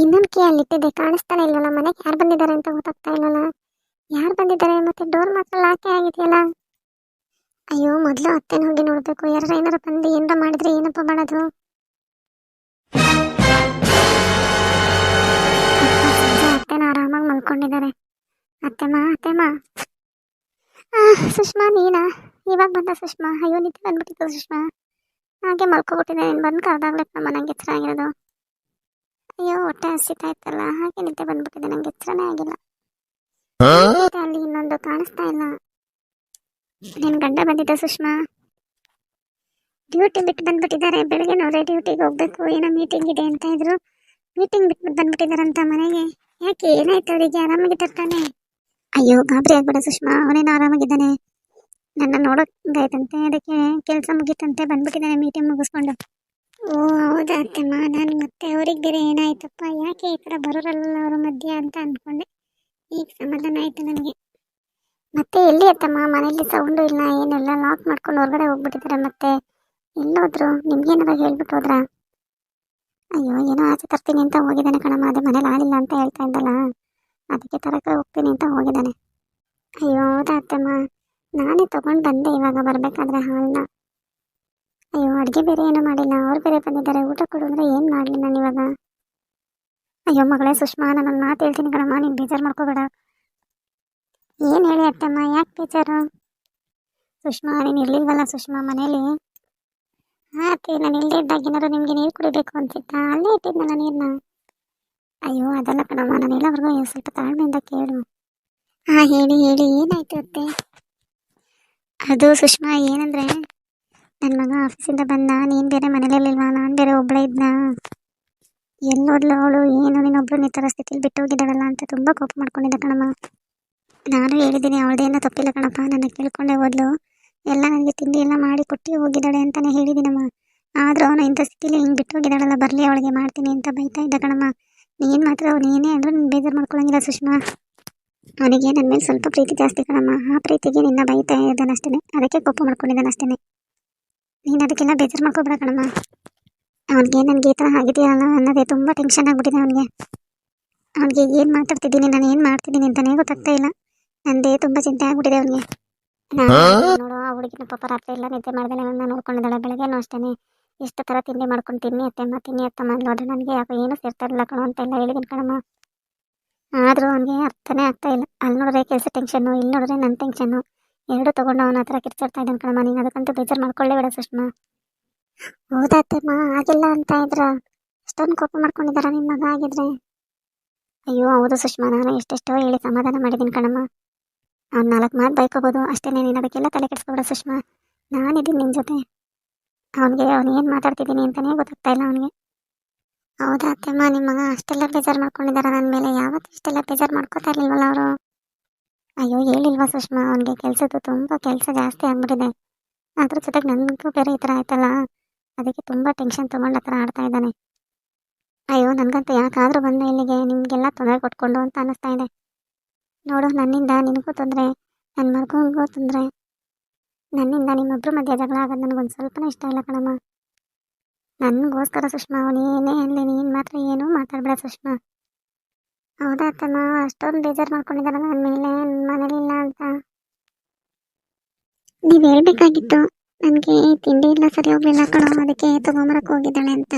ಇನ್ನೊಂದು ಕೀ ಅಲ್ಲಿಟ್ಟಿದೆ ಕಾಣಿಸ್ತಾನೆ ಇಲ್ವಲ್ಲ ಮನೆಗೆ ಯಾರು ಬಂದಿದ್ದಾರೆ ಅಂತ ಗೊತ್ತಾಗ್ತಾ ಇಲ್ವಲ್ಲ? ಯಾರು ಬಂದಿದ್ದಾರೆ ಮತ್ತೆ ಡೋರ್ ಮಾತ್ರ ಲಾಕೆ ಆಗಿದೆಯಲ್ಲ? ಅಯ್ಯೋ, ಮೊದಲು ಅತ್ತೆನ ಹೋಗಿ ನೋಡಬೇಕು. ಯಾರು ಏನಾರು ಬಂದು ಏನಾರ ಮಾಡಿದ್ರೆ ಏನಪ್ಪ ಮಾಡೋದು? ಅತ್ತೆನ ಆರಾಮಾಗಿ ಮಲ್ಕೊಂಡಿದ್ದಾರೆ. ಅತ್ತೆಮ್ಮ ಅತ್ತೆಮ್ಮ. ಸುಷ್ಮಾ, ನೀನಾ? ಇವಾಗ ಬಂದ ಸುಷ್ಮಾ? ಅಯ್ಯೋ, ನಿದ್ದೆ ಬಂದ್ಬಿಟ್ಟಿತ್ತು ಸುಷ್ಮಾ. ಹಾಗೆ ಮಲ್ಕೊಬಿಟ್ಟಿದೆ, ನೀನು ಬಂದು ಕರೆದಾಗ್ಲೇ ನಮ್ಮ ಮನೆಗೆ ಎಚ್ಚರ ಆಗಿರೋದು. ಅಯ್ಯೋ ಹೊಟ್ಟೆ ಹಸಿತಾ ಇತ್ತಲ್ಲ ಹಾಗೆ ನಿದ್ದೆ ಬಂದ್ಬಿಟ್ಟಿದೆ ನಂಗೆ ಎಚ್ಚರನೇ ಆಗಿಲ್ಲ. ಅಲ್ಲಿ ಇನ್ನೊಂದು ಕಾಣಿಸ್ತಾ ಇಲ್ಲ. ನಿನ್ ಗಂಡ ಬಂದಿದ್ದ ಸುಷ್ಮಾ? ಡ್ಯೂಟಿ ಬಿಟ್ಟು ಬಂದ್ಬಿಟ್ಟಿದ್ದಾರೆ ಬೆಳಿಗ್ಗೆ ನೋಡ್ರೆ ಡ್ಯೂಟಿಗೆ ಹೋಗ್ಬೇಕು ಏನೋ ಮೀಟಿಂಗ್ ಇದೆ ಅಂತ ಇದ್ರು. ಮೀಟಿಂಗ್ ಬಿಟ್ಟು ಬಂದ್ಬಿಟ್ಟಿದಾರಂತ ಮನೆಗೆ. ಯಾಕೆ ಏನಾಯ್ತು ಅವರಿಗೆ? ಆರಾಮಾಗಿ ತರ್ತಾನೆ ಅಯ್ಯೋ ಗಾಬರಿ ಆಗ್ಬೇಡ ಸುಷ್ಮಾ ಅವನೇನೋ ಆರಾಮಾಗಿದ್ದಾನೆ. ನನ್ನ ನೋಡೋಂಗಾಯ್ತಂತೆ ಅದಕ್ಕೆ ಕೆಲಸ ಮುಗೀತಂತೆ ಬಂದ್ಬಿಟ್ಟಿದ್ದಾನೆ ಮೀಟಿಂಗ್ ಮುಗಿಸ್ಕೊಂಡು. ಓ, ಹೌದಾ ಅತ್ತಮ್ಮ ನಾನು ಮತ್ತೆ ಅವ್ರಿಗೆ ಬೇರೆ ಏನಾಯ್ತಪ್ಪ? ಯಾಕೆ ಈ ಥರ ಬರೋರಲ್ಲ ಅವ್ರ ಮಧ್ಯೆ ಅಂತ ಅಂದ್ಕೊಂಡೆ ಈಗ ಸಮಾಧಾನ ಆಯ್ತು ನನಗೆ. ಮತ್ತೆ ಎಲ್ಲಿ ಅತ್ತಮ್ಮ ಮನೇಲಿ ಸೌಂಡು ಇಲ್ಲ, ಏನಿಲ್ಲ ಲಾಕ್ ಮಾಡ್ಕೊಂಡು ಹೊರಗಡೆ ಹೋಗ್ಬಿಟ್ಟಿದ್ದಾರೆ ಮತ್ತೆ? ಎಲ್ಲೋದ್ರು ನಿಮ್ಗೇನಾರ ಹೇಳ್ಬಿಟ್ಟು ಹೋದ್ರಾ? ಅಯ್ಯೋ, ಏನೋ ಆಚೆ ತರ್ತೀನಿ ಅಂತ ಹೋಗಿದ್ದಾನೆ ಕಣಮ್ಮ. ಅದೇ ಮನೇಲಿ ಆಗಿಲ್ಲ ಅಂತ ಹೇಳ್ತಾ ಇದ್ದಲ್ಲ. ಅದಕ್ಕೆ ತರಕ್ಕೆ ಹೋಗ್ತೀನಿ ಅಂತ ಹೋಗಿದ್ದಾನೆ. ಅಯ್ಯೋ, ಹೌದಾ ಅತ್ತಮ್ಮ ನಾನೇ ತಗೊಂಡು ಬಂದೆ ಇವಾಗ, ಬರಬೇಕಾದ್ರೆ ಹಾಲನ್ನ ಅಯ್ಯೋ, ಅಡುಗೆ ಬೇರೆ ಏನೂ ಮಾಡಿಲ್ಲ. ಅವ್ರು ಬೇರೆ ಬಂದಿದ್ದಾರೆ. ಊಟ ಕೊಡು ಅಂದರೆ ಏನು ಮಾಡಲಿ ನಾನು ಇವಾಗ? ಅಯ್ಯೋ, ಮಗಳೇ ಸುಷ್ಮಾ, ನಾನು ಮಾತು ಹೇಳ್ತೀನಿ ಕಣಮ್ಮ. ನೀನು ಬೇಜಾರು ಮಾಡ್ಕೋಬೇಡ. ಏನು ಹೇಳಿ ಅತ್ತಮ್ಮ? ಯಾಕೆ ಬೇಜಾರು? ಸುಷ್ಮಾ, ನೀನು ಇರ್ಲಿಲ್ವಲ್ಲ ಸುಷ್ಮಾ ಮನೇಲಿ? ಹಾಂ ಅತ್ತೆ ನಾನು ಇದ್ದಾಗ ಏನಾದ್ರು ನಿಮಗೆ ನೀರು ಕುಡಿಬೇಕು ಅನ್ಸಿತ್ತಾ ಅಲ್ಲೇ ನಾನು ನೀರನ್ನ ಅಯ್ಯೋ, ಅದಲ್ಲ ಕಣಮ್ಮ. ನಾನು ಒಂದು ಸ್ವಲ್ಪ ತಾಳ್ಮೆಯಿಂದ ಕೇಳು. ಹಾಂ ಹೇಳಿ ಹೇಳಿ. ಏನಾಯ್ತು ಅತ್ತೆ? ಅದು ಸುಷ್ಮಾ, ಏನಂದ್ರೆ ನನ್ನ ಮಗ, ಆಫೀಸಿಂದ ಬಂದ ನೀನು ಬೇರೆ ಮನೇಲಿಲ್ವಾ ನಾನು ಬೇರೆ ಒಬ್ಬಳೇ ಇದ್ನ? ಎಲ್ಲೋದ್ಲು ಅವಳು? ಏನು ನೀನೊಬ್ಳು ಈ ಥರ ಸ್ಥಿತಿಲಿ ಬಿಟ್ಟು ಹೋಗಿದ್ದಾಳಲ್ಲ ಅಂತ ತುಂಬ ಕೋಪ ಮಾಡ್ಕೊಂಡಿದ್ದೆ ಕಣಮ್ಮ. ನಾನು ಹೇಳಿದ್ದೀನಿ ಅವಳದೇನೋ ತಪ್ಪಿಲ್ಲ ಕಣಪ್ಪ. ನನ್ನ ಕೇಳ್ಕೊಂಡೆ ಹೋದ್ಲು. ಎಲ್ಲ ನನಗೆ ತಿಂಡಿ ಎಲ್ಲ ಮಾಡಿ ಕೊಟ್ಟು ಹೋಗಿದ್ದಾಳೆ ಅಂತಲೇ ಹೇಳಿದ್ದೀನಮ್ಮ. ಆದರೂ ಅವನು ಇಂಥ ಸ್ಥಿತಿಲಿ ಹಿಂಗೆ ಬಿಟ್ಟು ಹೋಗಿದ್ದಾಳಲ್ಲ ಬರಲಿ ಅವಳಿಗೆ ಮಾಡ್ತೀನಿ ಅಂತ ಬೈತಾ ಇದ್ದ ಕಣಮ್ಮ. ನೀನು ಮಾತ್ರ ಅವ್ನು ಏನೇ ಅಂದರೂ ನೀನು ಬೇಜಾರು ಮಾಡ್ಕೊಳ್ಳೋಂಗಿಲ್ಲ ಸುಷ್ಮಾ. ಅವನಿಗೆ ನನ್ನ ಮೇಲೆ ಸ್ವಲ್ಪ ಪ್ರೀತಿ ಜಾಸ್ತಿ ಕಣಮ್ಮ. ಆ ಪ್ರೀತಿಗೆ ನಿನ್ನ ಬೈತಾ ಇದ್ದಾನಷ್ಟೇ ಅದಕ್ಕೆ ಕೋಪ ಮಾಡ್ಕೊಂಡಿದ್ದಾನಷ್ಟೇ ನೀನು ಅದಕ್ಕೆಲ್ಲ ಬೇಜಾರು ಮಾಡ್ಕೋಬೇಡ ಕಣಮ್ಮ. ಅವನಿಗೆ ನನಗೆ ಈ ಥರ ಆಗಿದೆಯಲ್ಲ ಅನ್ನೋದೇ ತುಂಬ ಟೆನ್ಷನ್ ಆಗಿಬಿಟ್ಟಿದೆ ಅವನಿಗೆ. ಅವನಿಗೆ ಏನು ಮಾತಾಡ್ತಿದ್ದೀನಿ ನಾನು ಏನು ಮಾಡ್ತಿದ್ದೀನಿ ಅಂತಲೇ ಗೊತ್ತಾಗ್ತಾ ಇಲ್ಲ. ನಂದೇ ತುಂಬ ಚಿಂತೆ ಆಗಿಬಿಟ್ಟಿದೆ ಅವನಿಗೆ. ನೋಡು ಆ ಹುಡುಗಿನ ಪಾಪ ರಾತ್ರಿ ಎಲ್ಲ ನಿದ್ದೆ ಮಾಡ್ದೆ ನನ್ನ ನೋಡ್ಕೊಂಡಿದ್ದಾಳೆ ಬೆಳಗ್ಗೆನೂ ಅಷ್ಟೇ ಎಷ್ಟು ಥರ ತಿಂಡಿ ಮಾಡ್ಕೊಂಡು ತಿನ್ನಿ ಅತ್ತೆಮ್ಮ ತಿನ್ನಿ ಅತ್ತಮ್ಮ ನೋಡ್ರಿ ನನಗೆ ಯಾಕೋ ಏನು ಸೇರ್ತಾ ಕಣ ಕಣೋ ಅಂತೆಲ್ಲ ಹೇಳಿದ್ದೀನಿ ಕಣಮ್ಮ. ಆದರೂ ಅವನಿಗೆ ಅರ್ಥನೇ ಆಗ್ತಾ ಇಲ್ಲ. ಅಲ್ಲಿ ನೋಡಿದ್ರೆ ಕೆಲಸ ಟೆನ್ಷನ್ನು ಇಲ್ಲಿ ನೋಡಿದ್ರೆ ನನ್ನ ಟೆನ್ಷನ್ನು ಎರಡು ತಗೊಂಡು ಅವನ ಹತ್ರ ಕಿರ್ಚಾಡ್ತಾ ಇದ್ದಾನೆ ಕಣಮ್ಮ. ನೀನು ಅದಕ್ಕಂತೂ ಬೇಜಾರು ಮಾಡ್ಕೊಳ್ಳೇ ಬೇಡ ಸುಷ್ಮಾ ಹೌದಾ ಅತ್ತೆಮ್ಮ ಆಗಿಲ್ಲ ಅಂತ ಇದ್ರ. ಅಷ್ಟೊಂದು ಕೋಪ ಮಾಡ್ಕೊಂಡಿದಾರ ನಿಮ್ಮ ಮಗ ಆಗಿದ್ರೆ. ಅಯ್ಯೋ, ಹೌದು ಸುಷ್ಮಾ ನಾನು ಎಷ್ಟೆಷ್ಟೋ ಹೇಳಿ ಸಮಾಧಾನ ಮಾಡಿದ್ದೀನಿ ಕಣಮ್ಮ. ಅವ್ನು ನಾಲ್ಕು ಮಾತು ಬೈಕೋಬೋದು ಅಷ್ಟೇ ನೀನು ಅದಕ್ಕೆಲ್ಲ ತಲೆ ಕೆಡಿಸ್ಕೊಬೇಡ ಸುಷ್ಮಾ ನಾನಿದ್ದೀನಿ ನಿನ್ನ ಜೊತೆ. ಅವನಿಗೆ, ಅವನು ಏನು ಮಾತಾಡ್ತಿದ್ದೀನಿ ಅಂತಲೇ ಗೊತ್ತಾಗ್ತಾ ಇಲ್ಲ ಅವನಿಗೆ. ಹೌದಾ ಅತ್ತೆಮ್ಮ ನಿಮ್ಮ ಮಗ ಅಷ್ಟೆಲ್ಲ ಬೇಜಾರು ಮಾಡ್ಕೊಂಡಿದ್ದಾರೆ ನನ್ನ ಮೇಲೆ. ಯಾವತ್ತೂ ಇಷ್ಟೆಲ್ಲ ಬೇಜಾರು ಮಾಡ್ಕೋತಾ ಇರಲಿಲ್ವಲ್ಲ ಅವರು? ಅಯ್ಯೋ, ಹೇಳಿಲ್ವಾ ಸುಷ್ಮಾ, ಅವನಿಗೆ ಕೆಲಸದ್ದು ತುಂಬ ಕೆಲಸ ಜಾಸ್ತಿ ಆಗ್ಬಿಟ್ಟಿದೆ. ಅದ್ರ ಜೊತೆಗೆ ನನಗೂ ಬೇರೆ ಈ ಥರ ಆಯ್ತಲ್ಲ. ಅದಕ್ಕೆ ತುಂಬ ಟೆನ್ಷನ್ ತೊಗೊಂಡು ಆ ಆಡ್ತಾ ಇದ್ದಾನೆ. ಅಯ್ಯೋ, ನನಗಂತೂ ಯಾಕಾದರೂ ಬಂದ ಇಲ್ಲಿಗೆ, ನಿಮಗೆಲ್ಲ ತೊಂದರೆ ಕೊಟ್ಕೊಂಡು ಅಂತ ಅನ್ನಿಸ್ತಾ ಇದೆ. ನೋಡು, ನನ್ನಿಂದ ನಿನಗೂ ತೊಂದರೆ ನನ್ನ ಮಗನಿಗೂ ತೊಂದರೆ. ನನ್ನಿಂದ ನಿಮ್ಮೊಬ್ಬರು ಮಧ್ಯೆ ಜಗಳ ಆಗೋದು ನನಗೊಂದು ಸ್ವಲ್ಪನೂ ಇಷ್ಟ ಇಲ್ಲ ಕಣಮ್ಮ. ನನಗೋಸ್ಕರ ಸುಷ್ಮಾ ಅವನೇನೇ ಅಲ್ಲಿ ನೀನು ಮಾತ್ರ ಏನೂ ಮಾತಾಡಬೇಡ ಸುಷ್ಮಾ. ಹೌದಾ ಅತ್ತಮ್ಮ? ಅಷ್ಟೊಂದು ಬೇಜಾರು ಮಾಡ್ಕೊಂಡಿದ್ದಾರಲ್ಲ ನನ್ನ ಮೇಲೆ ನನ್ನ ಮನೇಲಿಲ್ಲ ಅಂತ. ನೀವು ಹೇಳ್ಬೇಕಾಗಿತ್ತು. ನನಗೆ ತಿಂಡಿ ಇಲ್ಲ, ಸರಿ ಹೋಗ್ಲಿಲ್ಲ ಕಣೋ, ಅದಕ್ಕೆ ತಗೊಂಬರಕ್ಕೆ ಹೋಗಿದ್ದಾಳೆ ಅಂತ.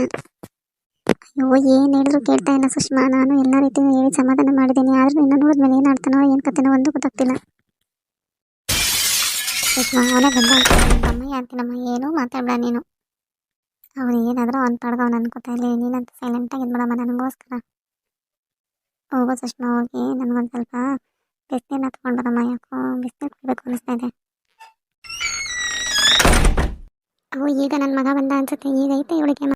ಅಯ್ಯೋ, ಏನು ಹೇಳಿದ್ರು ಕೇಳ್ತಾ ಇಲ್ಲ ಸುಷ್ಮಾ. ನಾನು ಎಲ್ಲ ರೀತಿ ಹೇಳಿ ಸಮಾಧಾನ ಮಾಡಿದ್ದೀನಿ. ಆದರೂ ನಿನ್ನ ನೋಡಿದ್ಮೇಲೆ ಏನು ಆಡ್ತಾನೋ ಏನು ಕತೆನೋ ಒಂದು ಗೊತ್ತಾಗ್ತಿಲ್ಲ. ಸುಷ್ಮಾ ಏನಾದ್ರೂ ಬಂದ ಅಮ್ಮ ಅಂತೀನಮ್ಮ. ಏನೂ ಮಾತಾಡ್ಬೇಡ ನೀನು. ಅವನು ಏನಾದರೂ ಅವ್ನು ಪಡ್ದು ಅವ್ನು ಅನ್ಕೋತಾ ಇಲ್ಲ ನೀನಂತ ಸೈಲೆಂಟ್ ಇದ್ಬಿಡಮ್ಮ ನನಗೋಸ್ಕರ. ಹೋಗೋ ಸುಷ್ಮಾ ಹೋಗಿ ನನಗೊಂದು ಸ್ವಲ್ಪ ಬಿಸಿನೀರನ್ನ ತೊಗೊಂಡ್ಬರಮ್ಮ ಯಾಕೋ ಬಿಸಿನೀರು ಕುಡಿಬೇಕು ಅನಿಸ್ತಾ ಇದೆ. ಅವು ಈಗ ನನ್ನ ಮಗ ಬಂದ ಅನ್ಸುತ್ತೆ, ಈಗ ಐತೆ ಇವಳಿಗೆ.